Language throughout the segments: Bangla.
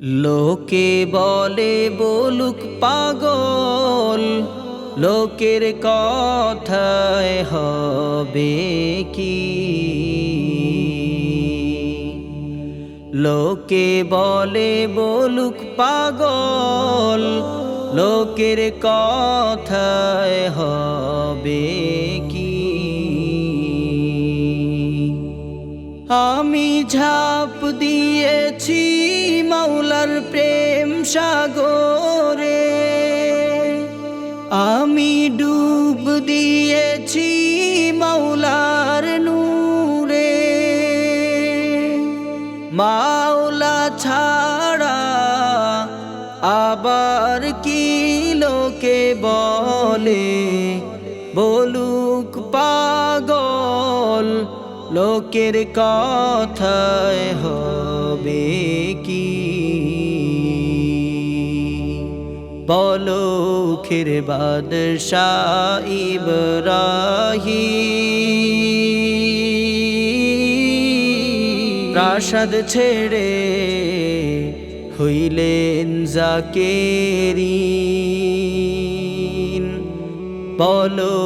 লোকে বলে বলুক পাগল, লোকের কথায় হবে কি? লোকে বলে বলুক পাগল, লোকের কথায় হবে কি? আমি ঝাঁপ দিয়েছি মাওলার প্রেম সাগরে আমি ডুব দিয়েছি মাওলার নূরে। মাওলা ছাড়া আবার কি লোকে বলে? বলুক পাগল, লোকের কথায় হবে কি? বলো খের বাদশাহ ইব্রাহিম। প্রাসাদ ছেড়ে হইলেন জাকেরিন। বলো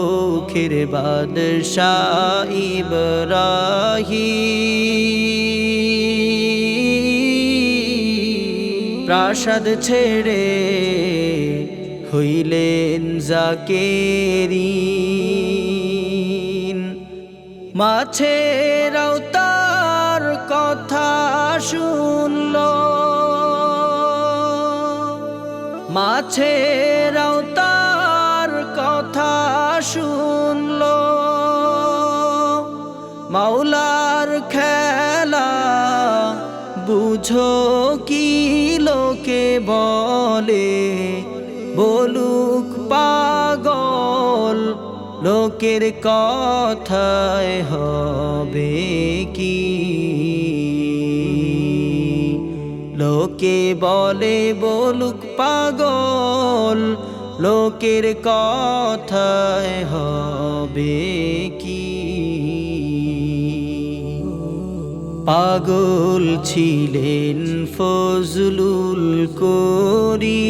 খের বাদশাহ ইব্রাহিম। প্রাসাদ ছেড়ে হইলেন জাকেরিন। মাছেরাও তার কথা শুনল। মাছেরাও তার কথা শুনল। মাওলার খেলা বুঝো কি লোকে বলে? বলুক পাগল, লোকের কথায় হবে কি? লোকে বলে, বলুক পাগল, লোকের কথায় হবে কি? পাগল ছিলেন ফজলুল করি।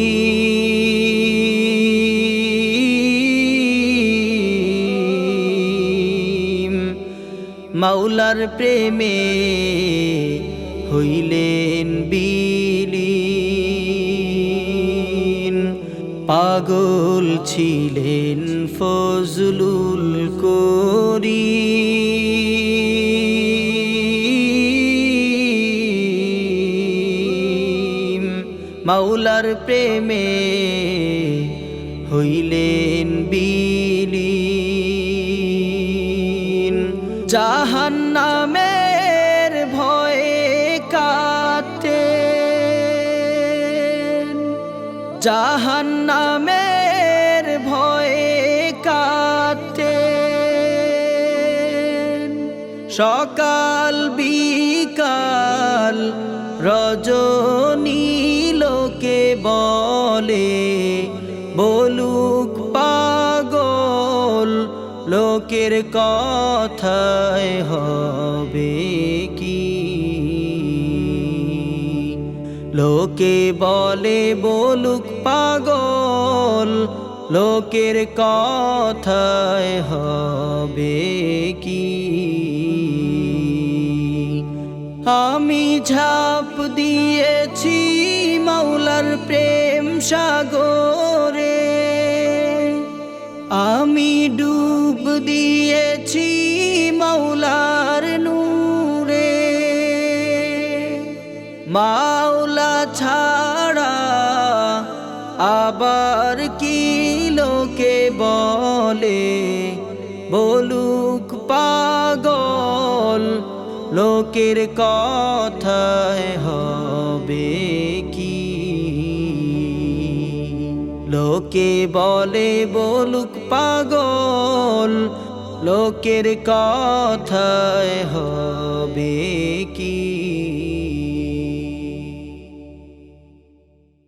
মাওলার প্রেমে হইলেন বিলীন। পাগল ছিলেন ফজলুল করি। মাওলার প্রেমে হইলেন বিলীন। জাহান নামের ভয়ে কাতে জাহান নামের ভয়ে কাতে সকাল বিকাল রজনী লোকে বলে? বলুক পাগল, লোকের কথায় হবে কি? লোকে বলে, বলুক পাগল, লোকের কথায় হবে কি? আমি ঝাঁপ দিয়েছি মাওলার প্রেম সাগরে আমি ডুব দিয়েছি মাওলার নূরে। মাওলা ছাড়া আবার কি লোকে বলে? বলুক পাগল, লোকের কথায় হবে। লোকে বলে বলুক পাগল লোকের কথায় হবে কি?